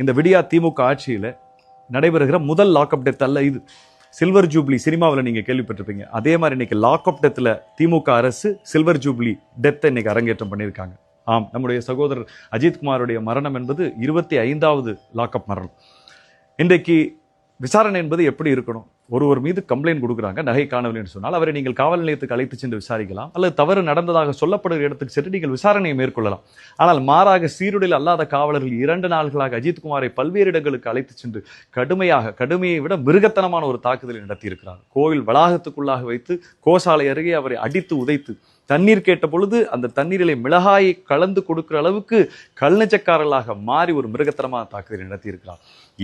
இந்த விடியா திமுக ஆட்சியில் நடைபெறுகிற முதல் லாக்அப் டெத் அல்ல இது. சில்வர் ஜூப்ளி சினிமாவில் நீங்கள் கேள்விப்பட்டிருப்பீங்க. அதே மாதிரி இன்னைக்கு லாக்அப் டெத்தில் திமுக அரசு சில்வர் ஜூப்ளி டெத்தை இன்னைக்கு அரங்கேற்றம் பண்ணியிருக்காங்க. ஆம் நம்முடைய சகோதரர் அஜித்குமாருடைய மரணம் என்பது இருபத்தி ஐந்தாவது லாக்அப் மரணம். இன்றைக்கு விசாரணை என்பது எப்படி இருக்கணும்? ஒருவர் மீது கம்ப்ளைண்ட் கொடுக்குறாங்க நகை காணவில்லைன்னு சொன்னால் அவரை நீங்கள் காவல் நிலையத்துக்கு அழைத்து சென்று விசாரிக்கலாம் அல்லது தவறு நடந்ததாக சொல்லப்படுகிற இடத்துக்கு சென்று நீங்கள் விசாரணையை மேற்கொள்ளலாம். ஆனால் மாறாக சீருடையில் அல்லாத காவலர்கள் இரண்டு நாள்களாக அஜித்குமாரை பல்வேறு இடங்களுக்கு அழைத்து சென்று கடுமையாக கடுமையை விட மிருகத்தனமான ஒரு தாக்குதலை நடத்தியிருக்கிறார். கோவில் வளாகத்துக்குள்ளாக வைத்து கோசாலை அருகே அவரை அடித்து உதைத்து தண்ணீர் கேட்ட பொழுது அந்த தண்ணீரிலே மிளகாயை கலந்து கொடுக்கிற அளவுக்கு கல்நச்சக்காரர்களாக மாறி ஒரு மிருகத்தனமான தாக்குதலை நடத்தியிருக்கிறார்.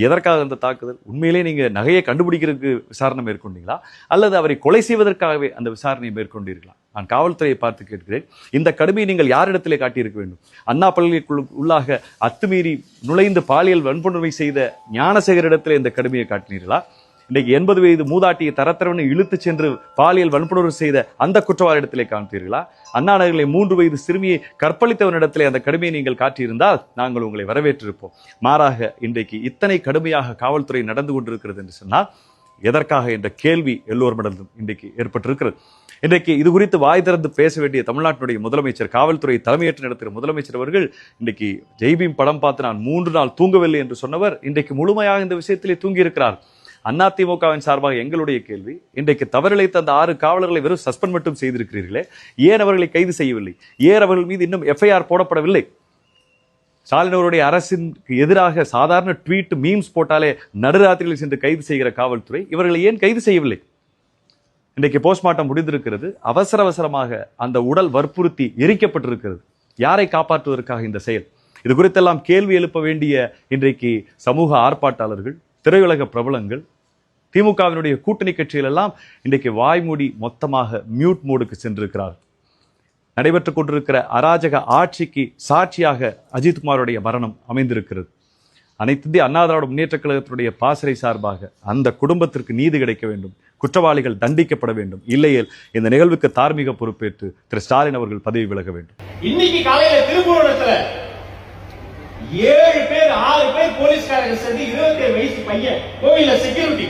எதற்காக அந்த தாக்குதல்? உண்மையிலே நீங்கள் நகையை கண்டுபிடிக்கிறதுக்கு விசாரணை மேற்கொண்டீங்களா? அல்லது அவரை கொலை செய்வதற்காகவே அந்த விசாரணையை மேற்கொண்டீர்களா? நான் காவல்துறையை பார்த்து கேட்கிறேன். இந்த கடுமையை நீங்கள் யாரிடத்திலே காட்டியிருக்க வேண்டும்? அண்ணா பல்கலைக்குழு உள்ளாக அத்துமீறி நுழைந்து பாலியல் வன்புணர்வை செய்த ஞானசேகரிடத்தில் இந்த கடுமையை காட்டினீர்களா? இன்றைக்கு எண்பது வயது மூதாட்டியை தரத்தரவனை இழுத்து சென்று பாலியல் வன்புணர்வு செய்த அந்த குற்றவாளிடத்திலே காண்பீர்களா? அண்ணா நகரிலே மூன்று வயது சிறுமியை கற்பழித்தவனிடத்திலே அந்த கடுமையை நீங்கள் காட்டியிருந்தால் நாங்கள் உங்களை வரவேற்றிருப்போம். மாறாக இன்றைக்கு இத்தனை கடுமையாக காவல்துறை நடந்து கொண்டிருக்கிறது என்று சொன்னால் எதற்காக என்ற கேள்வி எல்லோருமிடமும் இன்றைக்கு ஏற்பட்டிருக்கிறது. இன்றைக்கு இது குறித்து வாய் திறந்து பேச வேண்டிய தமிழ்நாட்டினுடைய முதலமைச்சர் காவல்துறை தலைமையேற்று நடத்துகிற முதலமைச்சர் அவர்கள் இன்றைக்கு ஜெய்பீம் படம் பார்த்து நான் மூன்று நாள் தூங்கவில்லை என்று சொன்னவர் இன்றைக்கு முழுமையாக இந்த விஷயத்திலே தூங்கியிருக்கிறார். அதிமுகவின் சார்பாக எங்களுடைய கேள்வி இன்றைக்கு தவறிழைத்த அந்த ஆறு காவலர்களை வெறும் சஸ்பெண்ட் மட்டும் செய்திருக்கிறீர்களே ஏன் அவர்களை கைது செய்யவில்லை? ஏன் அவர்கள் மீது இன்னும் எஃப்ஐஆர் போடப்படவில்லை? ஸ்டாலின் அவருடைய அரசிற்கு எதிராக சாதாரண ட்வீட் மீம்ஸ் போட்டாலே நடுராத்திரியில் சென்று கைது செய்கிற காவல்துறை இவர்களை ஏன் கைது செய்யவில்லை? இன்றைக்கு போஸ்ட்மார்ட்டம் முடிந்திருக்கிறது. அவசர அவசரமாக அந்த உடல் வற்புறுத்தி எரிக்கப்பட்டிருக்கிறது. யாரை காப்பாற்றுவதற்காக இந்த செயல்? இது குறித்தெல்லாம் கேள்வி எழுப்ப வேண்டிய இன்றைக்கு சமூக ஆர்ப்பாட்டாளர்கள் திரையுலக பிரபலங்கள் திமுகவினுடைய கூட்டணி கட்சிகள் எல்லாம் இன்றைக்கு வாய்மூடி மொத்தமாக மியூட் மோடுக்கு சென்றிருக்கிறார். நடைபெற்றுக் கொண்டிருக்கிற அராஜக ஆட்சிக்கு சாட்சியாக அஜித்குமாருடைய மரணம் அமைந்திருக்கிறது. அனைத்து இந்திய அண்ணா திராவிட முன்னேற்ற கழகத்தினுடைய பாசறை சார்பாக அந்த குடும்பத்திற்கு நீதி கிடைக்க வேண்டும். குற்றவாளிகள் தண்டிக்கப்பட வேண்டும். இல்லையேல் இந்த நிகழ்வுக்கு தார்மீக பொறுப்பேற்று திரு ஸ்டாலின் அவர்கள் பதவி விலக வேண்டும். இன்னைக்கு காலையில திருப்புவனத்துல ஏழு பேர் ஆறு பேர் போலீஸ்காரங்க சேர்ந்து இருபத்தி ஏழு வயசு பையன் கோவில செக்யூரிட்டி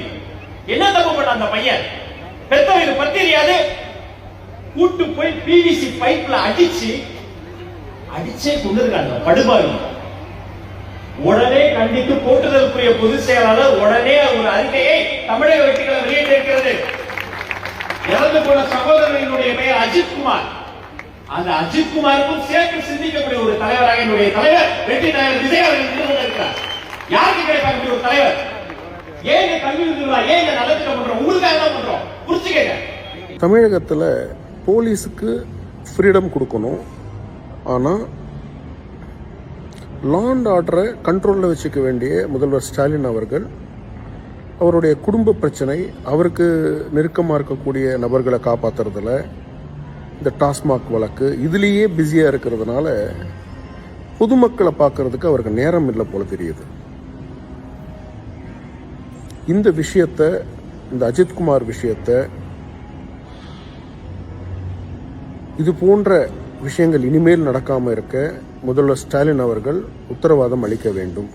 என்ன தப்பு பண்ண அந்த பையன்? பெத்தவன் இது பத்தி தெரியாது. கூட்டு போய் பிவிசி பைப்ல அடிச்சு அடிச்சே கொண்டிருக்காங்க படுபாவி. உடனே கண்டித்து போட்டுதலுக்குரிய பொதுச் செயலாளர் உடனே ஒரு அறிக்கையை தமிழக வெற்றிகளை வெளியிட்டிருக்கிறது இறந்து போன சகோதரனுடைய பெயர் அஜித்குமார் அந்த அஜித்குமாருக்கும் சேர்த்து சிந்திக்கக்கூடிய ஒரு தலைவராக என்னுடைய தலைவர் வெற்றி தலைவர் விஜய் அவர்கள் இருந்து கொண்டிருக்கிறார் யாருக்கு கிடைப்பாங்க ஒரு தலைவர்? ஏன் இந்த கல்வி விருதுகளா ஏன் இந்த நலத்திட்டம் பண்றோம்? உங்களுக்காக தான் பண்றோம். புரிச்சுக்கங்க தமிழகத்தில் போலீஸுக்கு ஃப்ரீடம் கொடுக்கணும். ஆனால் லாண்ட் ஆர்டரை கண்ட்ரோலில் வச்சுக்க வேண்டிய முதல்வர் ஸ்டாலின் அவர்கள் அவருடைய குடும்ப பிரச்சனை அவருக்கு நெருக்கமாக இருக்கக்கூடிய நபர்களை காப்பாற்றுறதுல இந்த டாஸ்மாக் வழக்கு இதுலேயே பிஸியாக இருக்கிறதுனால பொதுமக்களை பார்க்கறதுக்கு அவருக்கு நேரம் இல்லை போல தெரியுது. இந்த விஷயத்த இந்த அஜித்குமார் விஷயத்த இது போன்ற விஷயங்கள் இனிமேல் நடக்காமல் இருக்க முதல்வர் ஸ்டாலின் அவர்கள் உத்தரவாதம் அளிக்க வேண்டும்.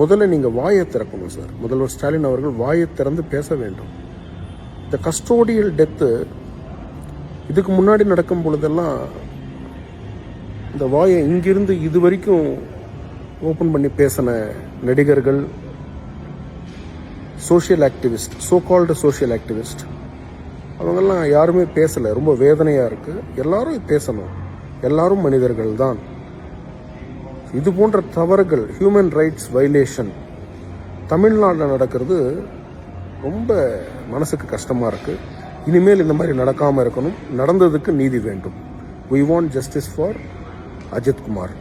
முதல்ல நீங்கள் வாயை திறக்கணும் சார். முதல்வர் ஸ்டாலின் அவர்கள் வாயை திறந்து பேச வேண்டும். இந்த கஸ்டோடியல் டெத்து இதுக்கு முன்னாடி நடக்கும் பொழுதெல்லாம் இந்த வாயை இங்கிருந்து இது வரைக்கும் ஓப்பன் பண்ணி பேசின நடிகர்கள் social activist so called social activist அவங்கெல்லாம் யாருமே பேசலை. ரொம்ப வேதனையாக இருக்குது எல்லாரும் பேசணும். எல்லாரும் மனிதர்கள் தான். இது போன்ற தவறுகள் ஹியூமன் ரைட்ஸ் வைலேஷன் தமிழ்நாட்டில் நடக்கிறது ரொம்ப மனசுக்கு கஷ்டமாக இருக்குது இனிமேல் இந்த மாதிரி நடக்காமல் இருக்கணும். நடந்ததுக்கு நீதி வேண்டும். We want justice for Ajithkumar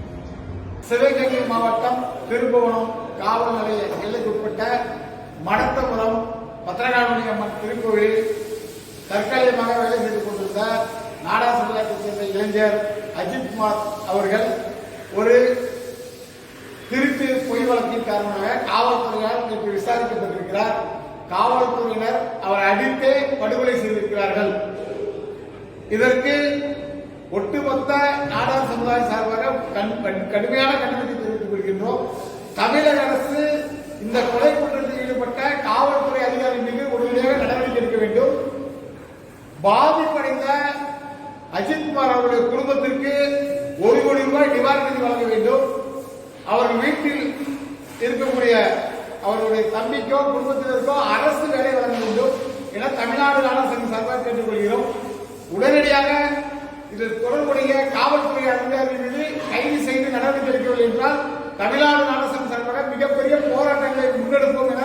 Sivagangai மாவட்டம் திருபுவனம் காவல் நிலைய எல்லைக்குட்பட்ட மடத்தபுரம் பத்திரகாமணி அம்மன் திருக்கோவில் தற்காலிகமாக வேலை செய்து கொண்டிருந்த நாடா சமுதாயத்தைச் சேர்ந்த இளைஞர் அஜித்குமார் அவர்கள் ஒரு திருட்டு பொய் வழக்கின் காரணமாக காவல்துறையால் இன்று விசாரிக்கப்பட்டிருக்கிறார். காவல்துறையினர் அவர் அடித்தே படுகொலை செய்திருக்கிறார்கள். இதற்கு ஒட்டுமொத்த நாடார் சமுதாயம் சார்பாக கண்- கண்- கடுமையான கண்டனத்தை தெரிவித்துக் கொள்கின்றோம். தமிழக அரசு இந்த கொலை குற்றத்தில் ஈடுபட்ட காவல்துறை அதிகாரி மீது உடனடியாக நடவடிக்கை எடுக்க வேண்டும். பாதிப்படைந்த அஜித்குமார் அவருடைய குடும்பத்திற்கு ஒரு கோடி ரூபாய் நிவாரண நிதி வழங்க வேண்டும். அவர் வீட்டில் இருக்கக்கூடிய அவருடைய தம்பிக்கோ குடும்பத்தினருக்கோ அரசு வேலை வழங்க வேண்டும் என தமிழ்நாடு நாடக சங்கம் சார்பாக கேட்டுக்கொள்கிறோம். உடனடியாக இதில் தொடர்புடைய காவல்துறை அதிகாரிகள் மீது கைது செய்து நடவடிக்கை எடுக்கவில்லை என்றால் தமிழ்நாடு அரசு மிகப்பெரிய போராட்டங்களை முன்னெடுப்போம் என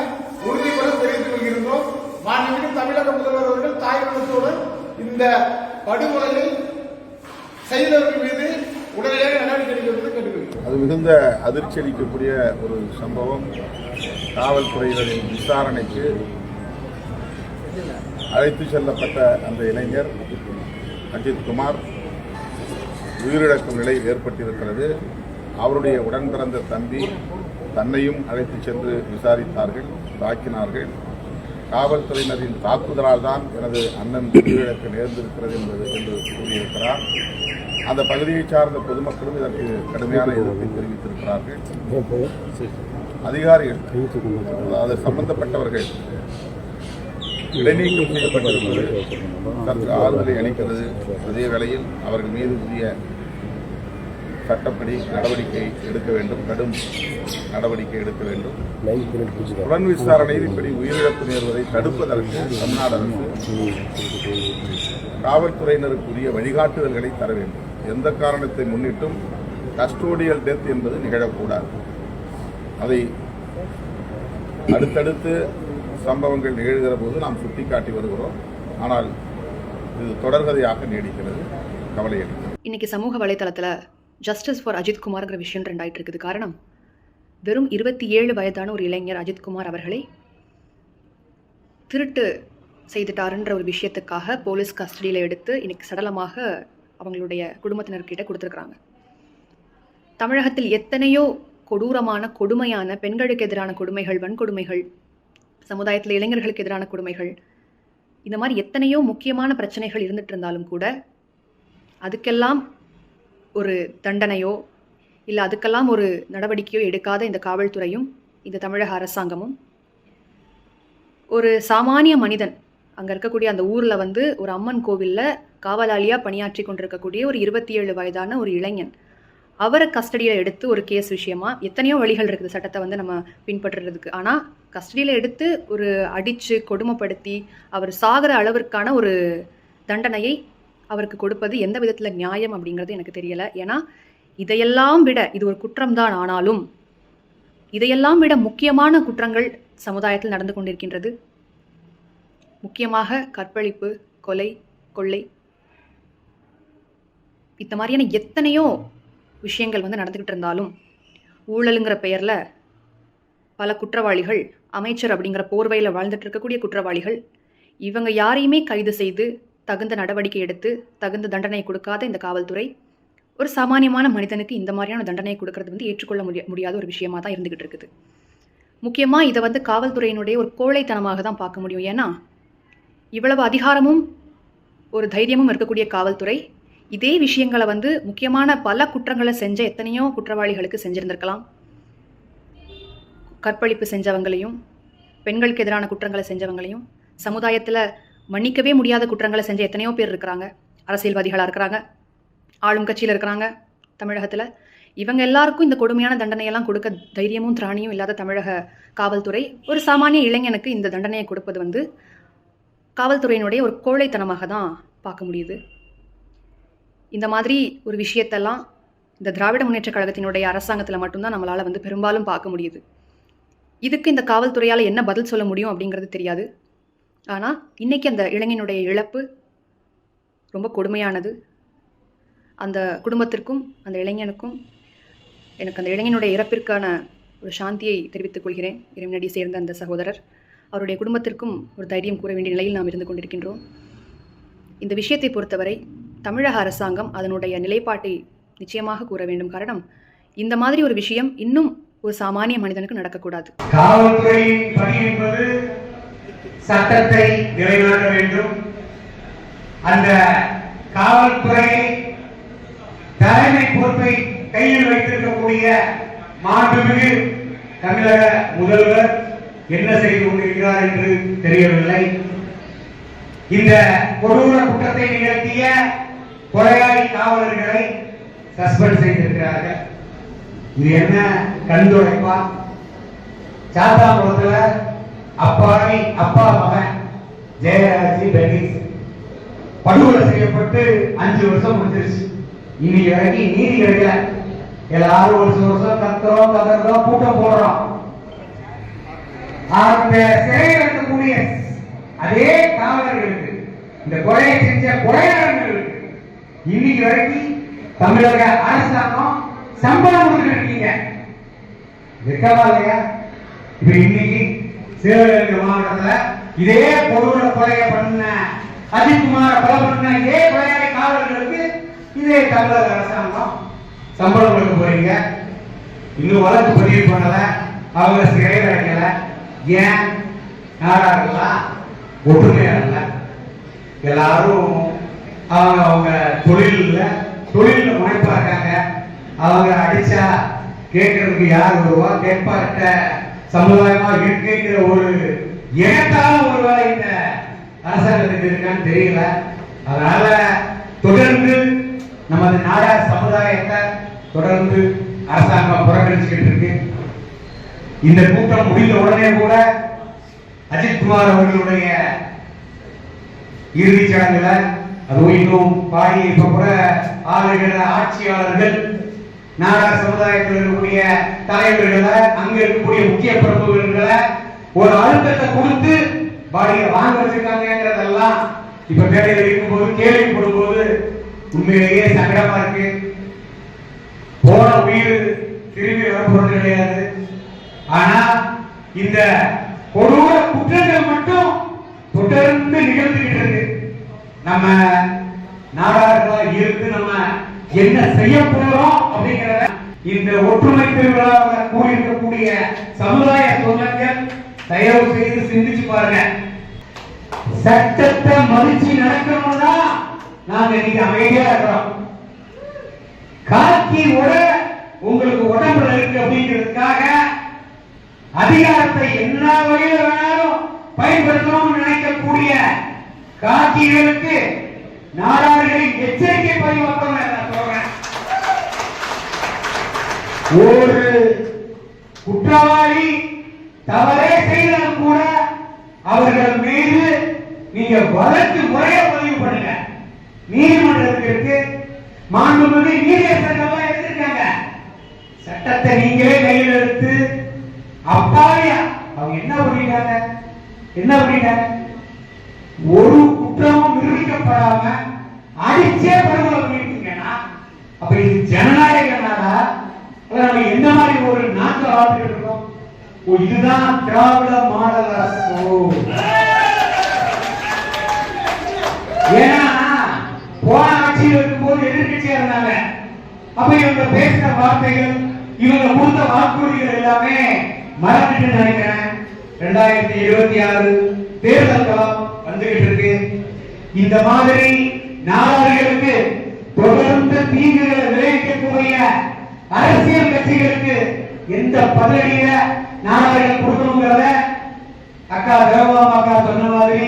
உறுதிபட தெரிவித்துக் கொள்கின்றோம். மாண்புமிகு தமிழக முதல்வர் அவர்கள் தாய் மனத்தோடு இந்த படுகொலையை செய்தவர்கள் மீது உடனடியாக நடவடிக்கை எடுக்க கேட்டுக்கொள்கிறோம். அது மிகுந்த அதிர்ச்சி அளிக்கக்கூடிய ஒரு சம்பவம். காவல்துறையினரின் விசாரணைக்கு அழைத்து செல்லப்பட்ட அந்த இளைஞர் அஜித் குமார் உயிரிழக்கும் நிலை ஏற்பட்டிருக்கிறது. அவருடைய உடன் பிறந்த தம்பி தன்னையும் அழைத்து சென்று விசாரித்தார்கள் தாக்கினார்கள். காவல்துறையினரின் தாக்குதலால் தான் எனது அண்ணன் உயிரிழக்க நேர்ந்திருக்கிறது என்பது என்று கூறியிருக்கிறார். அந்த பகுதியைச் சார்ந்த பொதுமக்களும் இதற்கு கடுமையான எதிர்ப்பை தெரிவித்திருக்கிறார்கள். அதிகாரிகள் அது சம்பந்தப்பட்டவர்கள் இடைநீக்கம் செய்யப்பட்டிருப்பது தற்கு ஆறுதலை அளிக்கிறது. அதே வேளையில் அவர்கள் மீது புதிய சட்டப்படி நடவடிக்கை எடுக்க வேண்டும். கடும் நடவடிக்கை எடுக்க வேண்டும். புலன் விசாரணையில் இப்படி உயிரிழப்பு நேர்வதை தடுப்பதற்கு தமிழ்நாடு அரசு காவல்துறையினருக்குரிய வழிகாட்டுதல்களை தர வேண்டும். எந்த காரணத்தை முன்னிட்டும் கஸ்டோடியல் டெத் என்பது நிகழக்கூடாது. அதை அடுத்தடுத்து சம்பவங்கள் நிகழ்கிற போது நாம் சுட்டிக்காட்டி வருகிறோம். ஆனால் இது தொடர்கதையாக நீடிக்கிறது. கவலை இன்னைக்கு சமூக வலைதளத்தில் ஜஸ்டிஸ் ஃபார் அஜித் குமார்ங்கிற விஷயம் ரெண்டாயிட்டு இருக்குது. காரணம் வெறும் இருபத்தி ஏழு வயதான ஒரு இளைஞர் அஜித்குமார் அவர்களை திருட்டு செய்துட்டாருன்ற ஒரு விஷயத்துக்காக போலீஸ் கஸ்டடியில் எடுத்து இன்னைக்கு சடலமாக அவங்களுடைய குடும்பத்தினர்கிட்ட கொடுத்துருக்குறாங்க. தமிழகத்தில் எத்தனையோ கொடூரமான கொடுமையான பெண்களுக்கு எதிரான கொடுமைகள் வன்கொடுமைகள் சமுதாயத்தில் இளைஞர்களுக்கு எதிரான கொடுமைகள் இந்த மாதிரி எத்தனையோ முக்கியமான பிரச்சனைகள் இருந்துட்டு இருந்தாலும் கூட அதுக்கெல்லாம் ஒரு தண்டனையோ இல்லை அதுக்கெல்லாம் ஒரு நடவடிக்கையோ எடுக்காத இந்த காவல்துறையும் இந்த தமிழக அரசாங்கமும் ஒரு சாமானிய மனிதன் அங்கே இருக்கக்கூடிய அந்த ஊரில் வந்து ஒரு அம்மன் கோவிலில் காவலாளியாக பணியாற்றி கொண்டிருக்கக்கூடிய ஒரு இருபத்தி ஏழு வயதான ஒரு இளைஞன் அவரை கஸ்டடியில் எடுத்து ஒரு கேஸ் விஷயமா எத்தனையோ வழிகள் இருக்குது சட்டத்தை வந்து நம்ம பின்பற்றுறதுக்கு. ஆனால் கஸ்டடியில் எடுத்து ஒரு அடித்து கொடுமைப்படுத்தி அவர் சாகிற அளவிற்கான ஒரு தண்டனையை அவருக்கு கொடுப்பது எந்த விதத்தில் நியாயம் அப்படிங்கிறது எனக்கு தெரியலை. ஏன்னா இதையெல்லாம் விட இது ஒரு குற்றம்தான் ஆனாலும் இதையெல்லாம் விட முக்கியமான குற்றங்கள் சமுதாயத்தில் நடந்து கொண்டிருக்கின்றது. முக்கியமாக கற்பழிப்பு கொலை கொள்ளை. இந்த மாதிரியான எத்தனையோ விஷயங்கள் வந்து நடந்துக்கிட்டு இருந்தாலும் ஊழலுங்கிற பெயரில் பல குற்றவாளிகள் அமைச்சர் அப்படிங்கிற போர்வையில் வாழ்ந்துட்டு இருக்கக்கூடிய குற்றவாளிகள் இவங்க யாரையுமே கைது செய்து தகுந்த நடவடிக்கை எடுத்து தகுந்த தண்டனை கொடுக்காத இந்த காவல்துறை ஒரு சாமானியமான மனிதனுக்கு இந்த மாதிரியான தண்டனை கொடுக்கறது வந்து ஏற்றுக்கொள்ள முடிய முடியாத ஒரு விஷயமா தான் இருந்துகிட்டு இருக்குது. முக்கியமாக இதை வந்து காவல்துறையினுடைய ஒரு கோழைத்தனமாக தான் பார்க்க முடியும். ஏன்னா இவ்வளவு அதிகாரமும் ஒரு தைரியமும் இருக்கக்கூடிய காவல்துறை இதே விஷயங்களை வந்து முக்கியமான பல குற்றங்களை செஞ்ச எத்தனையோ குற்றவாளிகளுக்கு செஞ்சிருந்திருக்கலாம். கற்பழிப்பு செஞ்சவங்களையும் பெண்களுக்கு எதிரான குற்றங்களை செஞ்சவங்களையும் சமுதாயத்தில் மன்னிக்கவே முடியாத குற்றங்களை செஞ்ச எத்தனையோ பேர் இருக்கிறாங்க. அரசியல்வாதிகளாக இருக்கிறாங்க. ஆளும் கட்சியில் இருக்கிறாங்க தமிழகத்தில். இவங்க எல்லாருக்கும் இந்த கொடுமையான தண்டனையெல்லாம் கொடுக்க தைரியமும் திராணியும் இல்லாத தமிழக காவல்துறை ஒரு சாமானிய இளைஞனுக்கு இந்த தண்டனையை கொடுப்பது வந்து காவல்துறையினுடைய ஒரு கோழைத்தனமாக தான் பார்க்க முடியுது. இந்த மாதிரி ஒரு விஷயத்தெல்லாம் இந்த திராவிட முன்னேற்றக் கழகத்தினுடைய அரசாங்கத்தில் மட்டும்தான் நம்மளால் வந்து பெரும்பாலும் பார்க்க முடியுது. இதுக்கு இந்த காவல்துறையால் என்ன பதில் சொல்ல முடியும் அப்படிங்கிறது தெரியாது. ஆனால் இன்னைக்கு அந்த இளைஞனுடைய இழப்பு ரொம்ப கொடுமையானது. அந்த குடும்பத்திற்கும் அந்த இளைஞனுக்கும் எனக்கு அந்த இளைஞனுடைய இறப்பிற்கான ஒரு சாந்தியை தெரிவித்துக் கொள்கிறேன். இறைவனடி சேர்ந்த அந்த சகோதரர். அவருடைய குடும்பத்திற்கும் ஒரு தைரியம் கூற வேண்டிய நிலையில் நாம் இருந்து கொண்டிருக்கின்றோம். இந்த விஷயத்தை பொறுத்தவரை தமிழக அரசாங்கம் அதனுடைய நிலைப்பாட்டை நிச்சயமாக கூற வேண்டும். காரணம் இந்த மாதிரி ஒரு விஷயம் இன்னும் ஒரு சாமானிய மனிதனுக்கு நடக்கக்கூடாது. காவல்துறையின் பணி என்பது சட்டத்தை நிறைவேற்ற வேண்டும். அந்த காவல்துறையை தலைமை பொறுப்பை கையில் வைத்திருக்கக்கூடிய மாண்புமிகு தமிழக முதல்வர் என்ன செய்து கொண்டிருக்கிறார் என்று தெரியவில்லை. இந்த கொடூர குற்றத்தை நிகழ்த்திய கொலையாளி காவலர்களை சஸ்பெண்ட் செய்திருக்கிறார்கள். இது என்ன கண்துடைப்பா? சாத்தாங்குளத்துல அப்பாவி அப்பா மகன் ஜெயராஜி பெனிஸ் படுகொலை செய்யப்பட்டு அஞ்சு வருஷம் முடிஞ்சிருச்சு. இன்னைக்கு வரைக்கும் நீதி கிடைக்கல. எல்லாரும் வருஷம் வருஷம் கத்துறோம் கதறோம் கூட்டம் போடுறோம். அந்த சிறையில் இருக்கக்கூடிய அதே காவலர்களுக்கு இந்த கொலையை செஞ்ச கொலையாளர்களுக்கு இன்னைக்கு வரைக்கும் தமிழக அரசாங்கம் சம்பளம் கொடுத்துருக்கீங்க இருக்கவா இல்லையா? இப்ப இன்னைக்கு சிவகங்கை மாவட்டத்துல இதே பொருள கொலையை பண்ண அஜித்குமார கொலை பண்ண இதே கொலையாளி காவலர்களுக்கு இதே தமிழக அரசாங்கம் சம்பளம் கொடுக்க போறீங்க. இன்னும் வழக்கு பதிவு பண்ணல. அவங்க சிறையில் அடைக்கல. ஏன்? நாடார்களா ஒற்றுமையா இல்ல. எல்லாரும் அவங்க அவங்க தொழில்ல தொழில்ல முனைப்பா இருக்காங்க. அவங்க அடிச்சா கேட்கறதுக்கு யார் வருவா? கேட்பார்கிட்ட சமுதாயமா இருக்குங்கிற ஒரு எண்ணத்தால ஒருவேளை இந்த அரசாங்கத்துக்கு இருக்கான்னு தெரியல. அதனால தொடர்ந்து நமது நாடார் சமுதாயத்தை தொடர்ந்து அரசாங்கம் புறக்கணிச்சுக்கிட்டு இருக்கு. இந்த கூட்டம் முடிந்த உடனே கூட அஜித்குமார் அவர்களுடைய இறுதிச் சடங்குல அதுவும் இன்னும் பாடி இப்ப கூட ஆளுகிற ஆட்சியாளர்கள் நாடக சமுதாயத்தில் இருக்கக்கூடிய தலைவர்களை அங்க இருக்கக்கூடிய முக்கிய பிரபுகளை ஒரு அழுத்தத்தை கொடுத்து பாடியை வாங்க வச்சிருக்காங்கிறதெல்லாம் இப்ப மேடையில் இருக்கும்போது கேள்விப்படும் போது உண்மையிலேயே சங்கடமா இருக்கு. போன உயிர் திரும்பி வரப்போறது கிடையாது. ஆனா இந்த கொடூர குற்றங்கள் மட்டும் தொடர்ந்து நிகழ்ந்துகிட்டு இருக்கு. நம்ம நாடார்களா இருந்து நம்ம என்ன செய்ய போறோம் அப்படிங்கிறத இந்த ஒற்றுமை திருவிழாவில் கூறியிருக்கக்கூடிய சமுதாய தொண்டர்கள் தயவு செய்து சிந்திச்சு பாருங்க. சட்டத்தை மதிச்சு நடக்கணும்னா நாங்க இன்னைக்கு அமைதியா இருக்கிறோம். காக்கி உட உங்களுக்கு உடம்புல இருக்கு அப்படிங்கிறதுக்காக அதிகாரத்தை எல்லா வகையில வேணாலும் பயன்படுத்தணும்னு நினைக்கக்கூடிய காக்கிகளுக்கு நாடார்களின் எச்சரிக்கை பதிவு நான் சொல்றேன் ஒரு குற்றவாளி தவறே செய்தாலும் கூட அவர்கள் மீது நீங்க வழக்கு முறைய பதிவு பண்ணுங்க. நீதிமன்றத்திற்கு இருக்கு மாண்புமிகு நீதியரசர்கள்லாம் எடுத்திருக்காங்க சட்டத்தை நீங்களே கையில் எடுத்து அப்பாவியா? அவங்க என்ன பண்ணிட்டாங்க? என்ன பண்ணிட்டாங்க ஒரு குற்றமும் நிரூபிக்கப்படாம அடிச்சே படுகொலை பண்ணிருக்கீங்கன்னா அப்ப இது ஜனநாயக நாடா இல்ல நம்ம எந்த மாதிரி ஒரு நாட்டை வாழ்ந்துட்டு இருக்கோம் ஓ இதுதான் திராவிட மாடல் அரசு ஏன்னா போன ஆட்சியில் இருக்கும்போது எதிர்கட்சியா இருந்தாங்க. அப்ப இவங்க பேசின வார்த்தைகள் இவங்க கொடுத்த வாக்குறுதிகள் எல்லாமே மறந்துட்டு நினைக்கிறேன். ரெண்டாயிரத்தி இருபத்தி ஆறு தேர்தல் களம் வந்துகிட்டு இருக்கு. இந்த மாதிரி நாளர்களுக்கு தொடர்ந்து தீங்குகளை விளைவிக்கக்கூடிய அரசியல் கட்சிகளுக்கு எந்த பதவியில நாடாளுகள் கொடுக்கணுங்கிறத அக்கா தேவபாமா அக்கா சொன்ன மாதிரி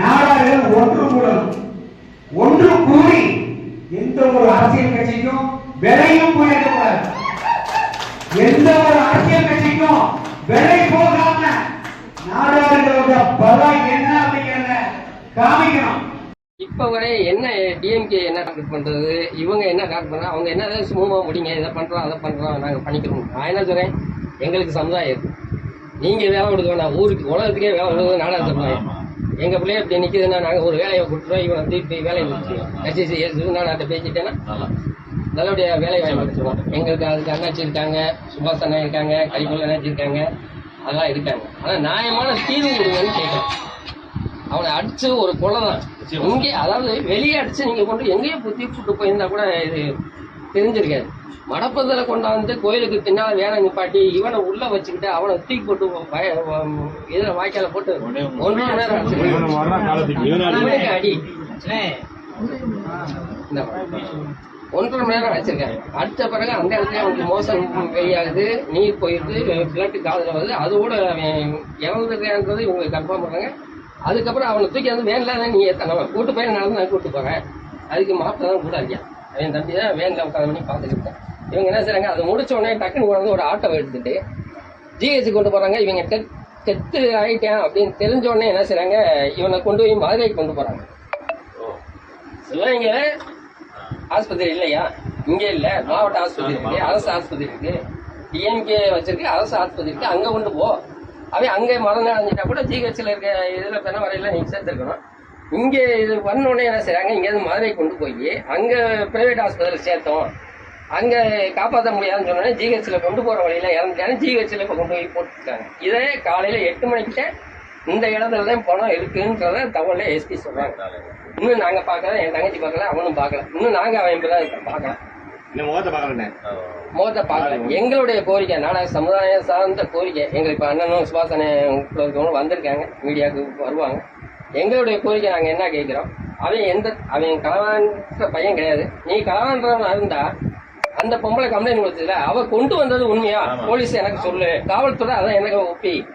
நாடாளுகள் ஒன்று கூடணும். ஒன்று கூடி எந்த ஒரு அரசியல் கட்சிக்கும் விலையும் போயிடக்கூடாது எந்த ஒரு அரசியல் கட்சிக்கும் விலை போகாம நாடாளுகளோட பலம் என்ன அப்படிங்கிறத காமிக்கணும். இப்ப வரை என்ன டிஎம்கே என்ன டார்கெட் பண்றது? இவங்க என்ன டார்கெட் பண்றாங்க அவங்க என்ன சுமூகமா முடிங்க இதை பண்றோம் அதை பண்றோம் நாங்க பண்ணிக்கிறோம். நான் என்ன சொல்றேன்? எங்களுக்கு சமுதாயம் இருக்கு நீங்க வேலை கொடுக்க வேணாம். ஊருக்கு உலகத்துக்கே வேலை கொடுக்க நாடா சமுதாயம். எங்க பிள்ளைய இப்படி நிக்குதுன்னா நாங்க ஒரு வேலையை கொடுத்துருவோம் இவன் வந்து இப்படி வேலையை கொடுத்துருவோம் கட்சி அதை பேசிட்டேன்னா நல்லபடியா வேலை வாங்கி கொடுத்துருவோம். எங்களுக்கு அதுக்கு அண்ணாச்சி இருக்காங்க சுபாஷ் அண்ணா இருக்காங்க கைகொள்ள அண்ணாச்சி இருக்காங்க அதெல்லாம் இருக்காங்க. ஆனா நியாயமான தீர்வு கொடுங்கன்னு கேட்கறேன். அவனை அடிச்சு ஒரு கொலை தான். இங்கே அதாவது வெளியே அடிச்சு நீங்க கொண்டு எங்கேயோ புத்தி கூட்டு போயிருந்தா கூட இது தெரிஞ்சிருக்காது மடப்பதில் கொண்டாந்து கோயிலுக்கு பின்னால வேலை நிப்பாட்டி இவனை உள்ள வச்சுக்கிட்டு அவனை தூக்கி போட்டு இதுல வாய்க்கால போட்டு ஒன்றரை மணி நேரம் அடி. இந்த ஒன்றரை மணி நேரம் வச்சிருக்கேன் அடுத்த பிறகு அந்த இடத்துல அவனுக்கு மோசம் வெளியாகுது நீர் போயிடுது பிளட் காதுல வருது. அதோட அவன் இறந்துருக்கான்றது இவங்க கன்ஃபார்ம் பண்ணாங்க. அதுக்கப்புறம் அவனை தூக்கி வந்து தான் நீ ஏத்தணும். கூட்டு போய் நடந்து நான் கூட்டு போறேன். அதுக்கு மாப்பிள்ள தான் கூட இருக்கியா அவன் தம்பி தான் வேன்ல உட்காந்து பண்ணி பார்த்துக்கிட்டேன் இவங்க என்ன செய்றாங்க அதை முடிச்ச உடனே டக்குன்னு கொண்டு ஒரு ஆட்டோ எடுத்துட்டு ஜிஹெச் கொண்டு போறாங்க. இவங்க டெத் டெத்து ஆயிட்டான் அப்படின்னு தெரிஞ்ச உடனே என்ன செய்றாங்க இவனை கொண்டு போய் மதுரைக்கு கொண்டு போறாங்க. சிவகங்கை ஆஸ்பத்திரி இல்லையா? இங்க இல்ல. மாவட்ட ஆஸ்பத்திரி இருக்கு. அரசு ஆஸ்பத்திரி இருக்கு. டிஎம்கே வச்சிருக்கு. அரசு ஆஸ்பத்திரி இருக்கு. அங்க கொண்டு போ. அவன் அங்க மரணம் அடைஞ்சிட்டா கூட ஜிஹெச்ல இருக்க இதுல பெண்ண வரையில நீங்க சேர்த்துருக்கணும். இங்க இது உடனே என்ன செய்றாங்க? இங்க இருந்து மதுரை கொண்டு போய் அங்க பிரைவேட் ஆஸ்பத்திரியில் சேர்த்தோம். அங்க காப்பாற்ற முடியாதுன்னு சொன்னோடனே ஜிஹெச்ல கொண்டு போற வழியில இறந்துட்டாங்க. ஜிஹெச்ல இப்ப கொண்டு போய் போட்டுருக்காங்க இதே காலையில எட்டு மணிக்கிட்ட இந்த இடத்துல தான் பணம் இருக்குன்றத தகவல எஸ்பி சொல்றாங்க. இன்னும் நாங்க பார்க்கல என் தங்கச்சி பார்க்கல அவனும் பார்க்கல. இன்னும் நாங்க அவன் இப்பதான் பார்க்கலாம் முகத்தை பார்க்கல எங்களுடைய கோரிக்கை நாடக சமுதாயம் சார்ந்த கோரிக்கை. எங்களுக்கு இப்ப அண்ணனும் சுபாசனை வந்திருக்காங்க. மீடியாவுக்கு வருவாங்க. எங்களுடைய கோரிக்கை நாங்க என்ன கேட்கிறோம்? அவன் எந்த அவன் களவான்ற பையன் கிடையாது. நீ களவான்றவன் இருந்தா அந்த பொம்பளை கம்ப்ளைண்ட் கொடுத்ததுல அவ கொண்டு வந்தது உண்மையா? போலீஸ் எனக்கு சொல்லு. காவல்துறை அதான் எனக்கு ஒப்பி.